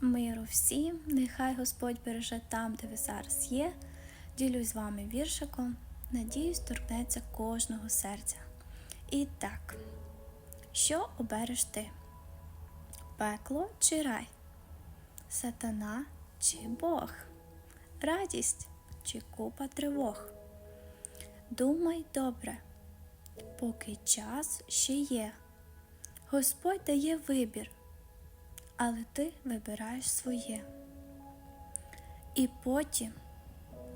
Миру всім, нехай Господь береже там, де ви зараз є. Ділюсь з вами віршиком. Надіюсь, торкнеться кожного серця. І так, що обереш ти? Пекло чи рай? Сатана чи Бог? Радість чи купа тривог? Думай добре, поки час ще є. Господь дає вибір, але ти вибираєш своє. І потім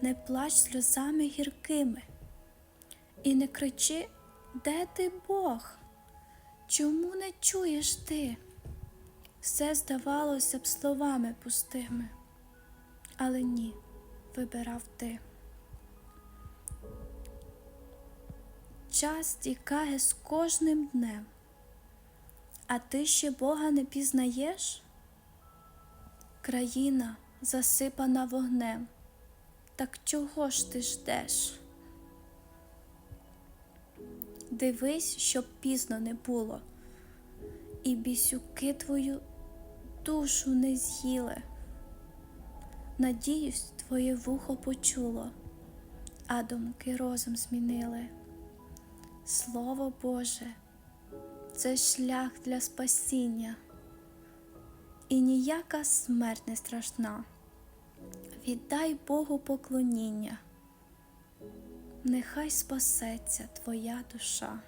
не плач сльозами гіркими, і не кричи, де ти Бог? Чому не чуєш ти? Все здавалося б словами пустими, але ні, вибирав ти. Час тікає з кожним днем, а ти ще Бога не пізнаєш? Країна засипана вогнем, так чого ж ти ждеш? Дивись, щоб пізно не було, і бісюки твою душу не з'їли. Надіюсь, твоє вухо почуло, а думки розум змінили. Слово Боже, це шлях для спасіння, і ніяка смерть не страшна. Віддай Богу поклоніння, нехай спасеться твоя душа.